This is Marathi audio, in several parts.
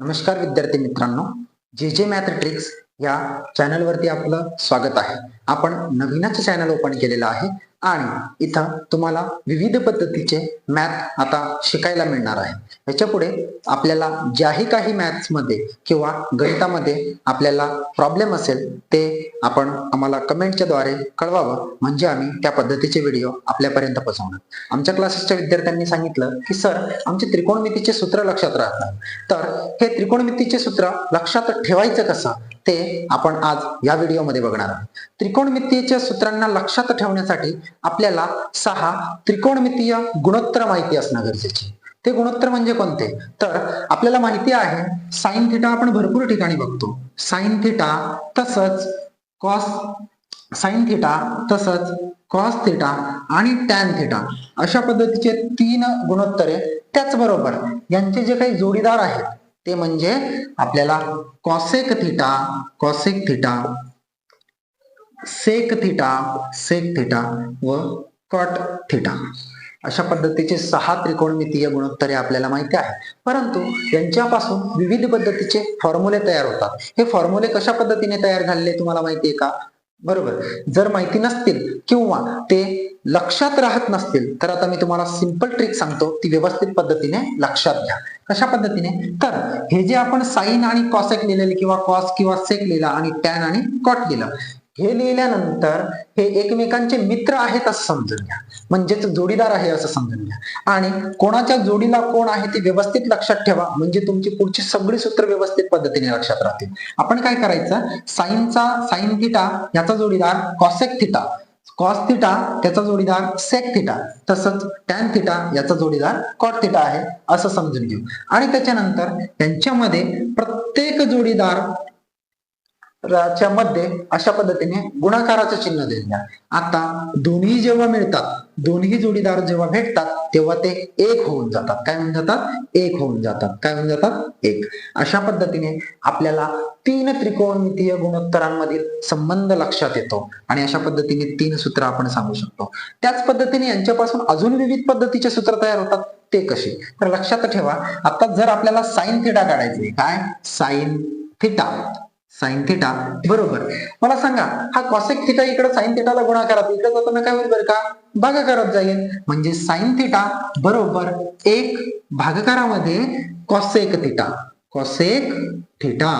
नमस्कार विद्यार्थी मित्रांनो जे जे मॅथ ट्रिक्स या चॅनलवरती आपलं स्वागत आहे. आपण नवीनच चॅनल ओपन केलेलं आहे आणि इथं तुम्हाला विविध पद्धतीचे मॅथ आता शिकायला मिळणार आहे. याच्यापुढे आपल्याला ज्याही काही मॅथ्समध्ये किंवा गणितामध्ये आपल्याला प्रॉब्लेम असेल ते आपण आम्हाला कमेंटच्या द्वारे कळवावं. म्हणजे आम्ही त्या पद्धतीचे व्हिडिओ आपल्यापर्यंत पोहोचवणार. आमच्या क्लासेसच्या विद्यार्थ्यांनी सांगितलं की सर आमचे त्रिकोणमितीचे सूत्र लक्षात राहतात. तर हे त्रिकोणमितीचे सूत्र लक्षात ठेवायचं कसं? ते आपण आज या व्हिडिओमध्ये बघणार आहोत. त्रिकोणमितीयच्या सूत्रांना लक्षात ठेवण्यासाठी आपल्याला सहा त्रिकोणमितीय गुणोत्तर माहिती असणं गरजेचे. ते गुणोत्तर म्हणजे कोणते? तर आपल्याला माहिती आहे साइन थिटा आपण भरपूर ठिकाणी बघतो. साईन थिटा तसंच कॉस साईन थिटा तसंच कॉस थिटा आणि टॅन थिटा. अशा पद्धतीचे तीन गुणोत्तरे त्याचबरोबर यांचे जे काही जोडीदार आहेत ते म्हणजे आपल्याला cosec theta cosec theta sec theta sec theta व कॉट थिटा अशा पद्धतीचे सहा त्रिकोणमितीय गुणोत्तरे आपल्याला माहिती आहे. परंतु यांच्यापासून विविध पद्धतीचे फॉर्म्युले तयार होतात. हे फॉर्म्युले कशा पद्धतीने तयार झालेले तुम्हाला माहिती आहे का? बरोबर. जर माहिती नसतील किंवा ते लक्षात राहत नसतील तर आता मी तुम्हाला सिंपल ट्रिक सांगतो ती व्यवस्थित पद्धतीने लक्षात घ्या. कशा पद्धतीने? तर हे जे आपण साईन आणि कॉसेक लिहिलेले किंवा कॉस किंवा सेक लिहिला आणि टॅन आणि कॉट लिहिलं हे लिहिल्यानंतर हे एकमेकांचे मित्र आहेत असं समजून घ्या. म्हणजेच जोडीदार आहे असं समजून घ्या. आणि कोणाच्या जोडीला कोण आहे ते व्यवस्थित लक्षात ठेवा. म्हणजे तुमची पुढची सगळी सूत्र व्यवस्थित पद्धतीने लक्षात राहतील. आपण काय करायचं? साईनचा साईन थिटा याचा जोडीदार कॉसेक थिटा कॉस थिटा त्याचा जोडीदार सेक थिटा तसंच टॅन थिटा याचा जोडीदार कॉट थिटा आहे. असं समजून घेऊ. आणि त्याच्यानंतर त्यांच्यामध्ये प्रत्येक जोडीदार च्या मध्ये अशा पद्धतीने गुणाकाराचं चिन्ह दिलेलं आता दोन्ही जेव्हा मिळतात दोन्ही जोडीदार जेव्हा भेटतात तेव्हा ते एक होऊन जातात. काय होऊन जातात? एक होऊन जातात. काय होऊन जातात? एक. अशा पद्धतीने आपल्याला तीन त्रिकोणमितीय गुणोत्तरांमधील संबंध लक्षात येतो आणि अशा पद्धतीने तीन सूत्र आपण सांगू शकतो. त्याच पद्धतीने यांच्यापासून अजून विविध पद्धतीचे सूत्र तयार होतात. ते कसे? तर लक्षात ठेवा आता जर आपल्याला साईन थिटा काढायचे काय? Sine theta. साईन थिटा बरोबर. मला सांगा हा कॉसेक थिटा इकडे साईन थिटाला गुणाकारात इकडे जाताना काय होईल बरं का? भागाकारात जाईल. म्हणजे साईन थिटा बरोबर एक भागाकारामध्ये कॉसेक थिटा कॉसेक थिटा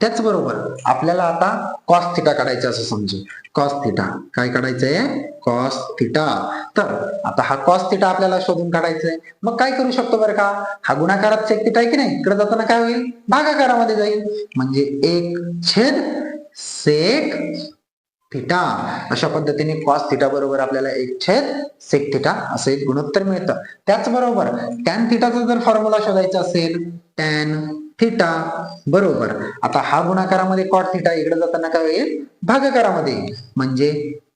त्याचबरोबर आपल्याला आता कॉस थिटा काढायचं असं समजू. कॉस थिटा काय काढायचंय? कॉस थिटा तर आता हा कॉस थिटा आपल्याला शोधून काढायचंय. मग काय करू शकतो बरं का? हा गुणाकारात सेक थिटा आहे की नाही? इकडे जाताना काय होईल? भागाकारामध्ये जाईल. म्हणजे एक छेद सेक थिटा अशा पद्धतीने कॉस थिटा बरोबर आपल्याला एक छेद सेक थिटा असं एक गुणोत्तर मिळतं. त्याचबरोबर टॅन थिटाचा जर फॉर्म्युला शोधायचा असेल टॅन थिटा बरोबर. आता हा गुणाकारामध्ये कॉट थिटा इकडे जाताना काय होईल? भागाकारामध्ये म्हणजे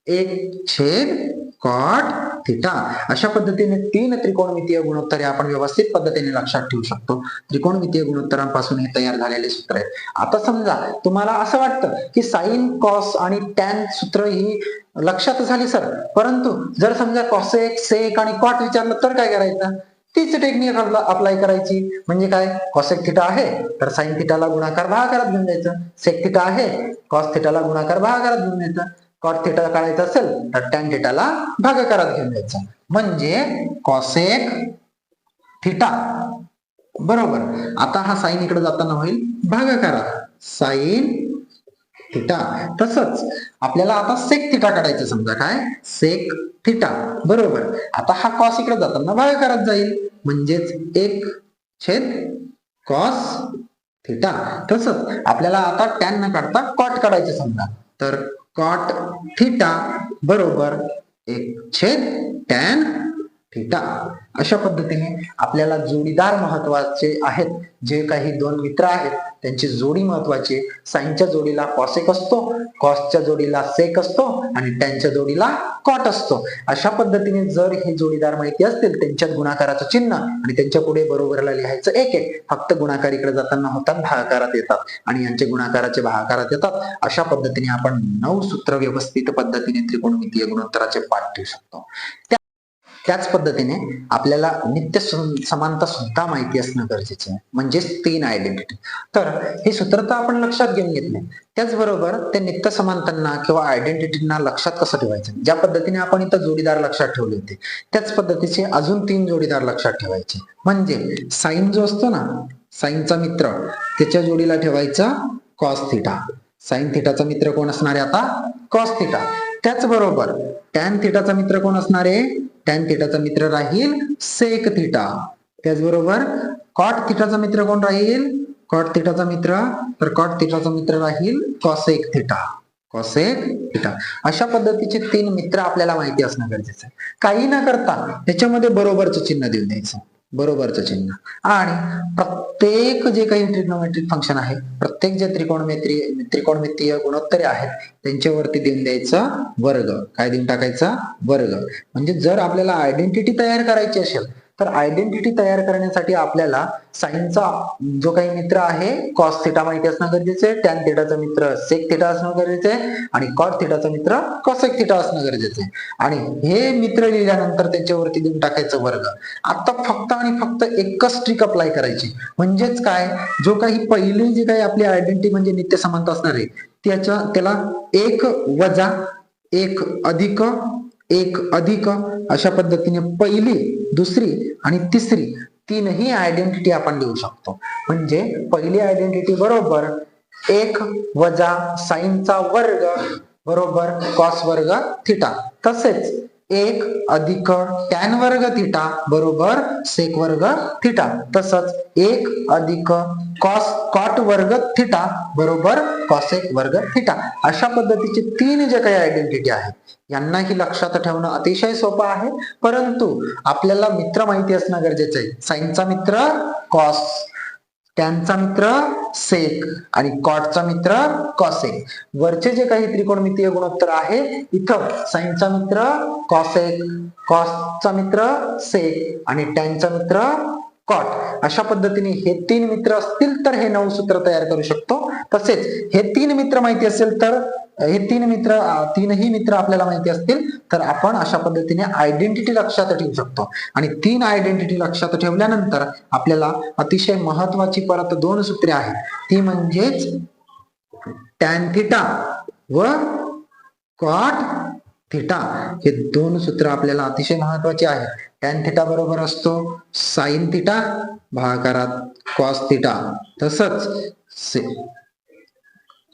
एक छेद कॉट थिटा अशा पद्धतीने तीन त्रिकोणमितीय गुणोत्तरे आपण व्यवस्थित पद्धतीने लक्षात ठेवू शकतो. त्रिकोणमितीय गुणोत्तरांपासून हे तयार झालेले सूत्र आहे आता समजा तुम्हाला असं वाटतं की साईन कॉस आणि टॅन सूत्र ही लक्षात झाली सर परंतु जर समजा कॉसेक सेक आणि कॉट विचारलं तर काय करायचं? तीच टेक्निक अप्लाय करायची. म्हणजे काय? कॉसेक थिटा आहे तर साईन थिटाला गुणाकार भागाकारात घेऊन द्यायचं सेक थिटा आहे कॉस थिटाला गुणाकार भागाकारात घेऊन द्यायचं कॉट थिटा काढायचा असेल तर टॅन थिटाला भागाकारात घेऊन द्यायचं म्हणजे कॉसेक थिटा बरोबर. आता हा साईन इकडे जाताना होईल भागाकारात. साईन थिटा तसंच आपल्याला आता सेक थिटा काढायचं समजा काय? सेक थिटा बरोबर. आता हा कॉस इकडे जाताना भागाकारात जाईल. म्हणजेच एक छेद कॉस थिटा तसंच आपल्याला आता टॅन न काढता कॉट काढायचं समजा. तर कॉट थिटा बरोबर एक छेद टॅन थिटा अशा पद्धतीने आपल्याला जोडीदार महत्त्वाचे आहेत. जे काही दोन मित्र आहेत त्यांची जोडी महत्वाची साईनच्या जोडीला कॉसेक असतो कॉसच्या जोडीला सेक असतो आणि त्यांच्या जोडीला कॉट असतो. अशा पद्धतीने जर हे जोडीदार माहिती असतील त्यांच्यात गुणाकाराचं चिन्ह आणि त्यांच्या पुढे बरोबरला लिहायचं एक एक फक्त गुणाकार इकडे जाताना होतात भागाकारात येतात आणि यांचे गुणाकाराचे भागाकारात येतात. अशा पद्धतीने आपण नऊ सूत्र व्यवस्थित पद्धतीने त्रिकोणमितीय गुणोत्तराचे पाठ ठेवू शकतो. त्याच पद्धतीने आपल्याला नित्य समानता सुद्धा माहिती असणं गरजेचं आहे. म्हणजेच तीन आयडेंटिटी तर हे सूत्र तर आपण लक्षात घेऊन घेतले त्याचबरोबर ते नित्य समानतांना किंवा आयडेंटिटींना लक्षात कसं ठेवायचं? ज्या पद्धतीने आपण इथं जोडीदार लक्षात ठेवले होते त्याच पद्धतीचे अजून तीन जोडीदार लक्षात ठेवायचे. म्हणजे साईन जो असतो ना साईनचा मित्र त्याच्या जोडीला ठेवायचा कॉस थिटा साईन थिटाचा मित्र कोण असणार आहे आता? कॉस थिटा त्याचबरोबर टॅन थिटाचा मित्र कोण असणार? आहे टॅन थिटाचा मित्र राहील सेक थिटा त्याचबरोबर कॉट थिटाचा मित्र कोण राहील? कॉट थिटाचा मित्र. तर कॉट थिटाचा मित्र राहील कॉसेक थिटा कॉसेक थिटा अशा पद्धतीचे तीन मित्र आपल्याला माहिती असणं गरजेचं आहे. काही न करता त्याच्यामध्ये बरोबरचं चिन्ह देऊन द्यायचं. बरोबरचं चिन्ह आणि प्रत्येक जे काही ट्रिग्नोमेट्रिक फंक्शन आहे प्रत्येक जे त्रिकोणमित्री त्रिकोणमितीय गुणोत्तरे आहेत त्यांच्यावरती देऊन द्यायचा वर्ग. काय देऊन टाकायचा? वर्ग. म्हणजे जर आपल्याला आयडेंटिटी तयार करायची असेल तर आयडेंटिटी तयार करण्यासाठी आपल्याला साईनचा जो काही मित्र आहे कॉस थिटा माहिती असणं गरजेचं आहे टॅन थिटाचा मित्र सेक थिटा असणं गरजेचं आहे आणि कॉट थिटाचा मित्र कॉसेक थिटा असणं गरजेचं आहे. आणि हे मित्र लिहिल्यानंतर त्याच्यावरती देऊन टाकायचं वर्ग. आता फक्त आणि फक्त एकच ट्रिक अप्लाय करायची. म्हणजेच काय? जो काही पहिली जी काही आपली आयडेंटिटी म्हणजे नित्य समानता असणार आहे त्याच्या त्याला एक वजा एक अधिक एक अधिक अशा पद्धतीने पहिली दुसरी आणि तिसरी तीनही आयडेंटिटी आपण लिहू शकतो. म्हणजे पहिली आयडेंटिटी बरोबर एक वजा साईनचा वर्ग बरोबर कॉस वर्ग थिटा तसेच एक अधिक टॅन वर्ग थिटा बरोबर सेक वर्ग थिटा. तसंच एक अधिक कॉस कॉट वर्ग थिटा बरोबर कॉसेक वर्ग थिटा. अशा पद्धतीचे तीन जे काही आयडेंटिटी आहेत यांनाही लक्षात ठेवणं अतिशय सोपं आहे. परंतु आपल्याला मित्र माहिती असणं गरजेचं आहे. साईनचा मित्र कॉस. त्यांचा मित्र सेक आणि कॉटचा मित्र कॉसेक. वरचे जे काही त्रिकोणमितीय गुणोत्तर आहे इथं साईनचा मित्र कॉसेक कॉसचा मित्र सेक आणि टॅनचा मित्र कॉट. अशा पद्धतीने हे तीन मित्र असतील तर हे नऊ सूत्र तयार करू शकतो. तसेच हे तीन मित्र माहिती असेल तर हे तीन मित्र तीनही मित्र आपल्याला माहिती असतील तर आपण अशा पद्धतीने आयडेंटिटी लक्षात ठेवू शकतो. आणि तीन आयडेंटिटी लक्षात ठेवल्यानंतर आपल्याला अतिशय महत्वाची परत दोन सूत्रे आहेत. ती म्हणजेच टॅन थिटा व कॉट थिटा हे दोन सूत्र आपल्याला अतिशय महत्त्वाचे आहेत. टॅन थिटा बरोबर असतो साइन थिटा भागाकारात कॉस थिटा तसंच से-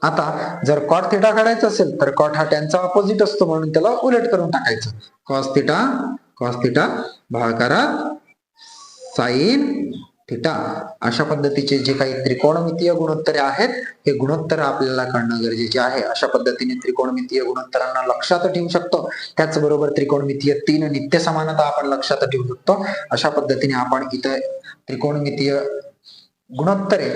आता जर कॉट थिटा काढायचा असेल तर कॉट हा त्यांचा अपोजिट असतो म्हणून त्याला उलट करून टाकायचं. कॉस थिटा कॉस थिटा भागाकारात साईन थिटा अशा पद्धतीचे जे काही त्रिकोणमितीय गुणोत्तरे आहेत हे गुणोत्तर आपल्याला कळणं गरजेचे आहे. अशा पद्धतीने त्रिकोणमितीय गुणोत्तरांना लक्षात ठेवू शकतो. त्याचबरोबर त्रिकोणमितीय तीन नित्य समानता आपण लक्षात ठेवू शकतो. अशा पद्धतीने आपण इथं त्रिकोणमितीय गुणोत्तरे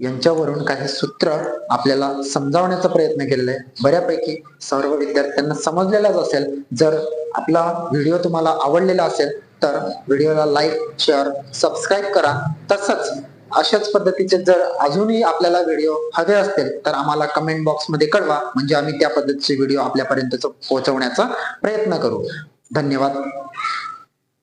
यांच्यावरून काही सूत्र आपल्याला समजावण्याचा प्रयत्न केलेला आहे. बऱ्यापैकी सर्व विद्यार्थ्यांना समजलेलाच असेल. जर आपला व्हिडिओ तुम्हाला आवडलेला असेल तर व्हिडिओला लाईक शेअर सबस्क्राईब करा. तसंच अशाच पद्धतीचे जर अजूनही आपल्याला व्हिडिओ हवे असतील तर आम्हाला कमेंट बॉक्समध्ये कळवा. म्हणजे आम्ही त्या पद्धतीचे व्हिडिओ आपल्यापर्यंत पोहोचवण्याचा प्रयत्न करू. धन्यवाद.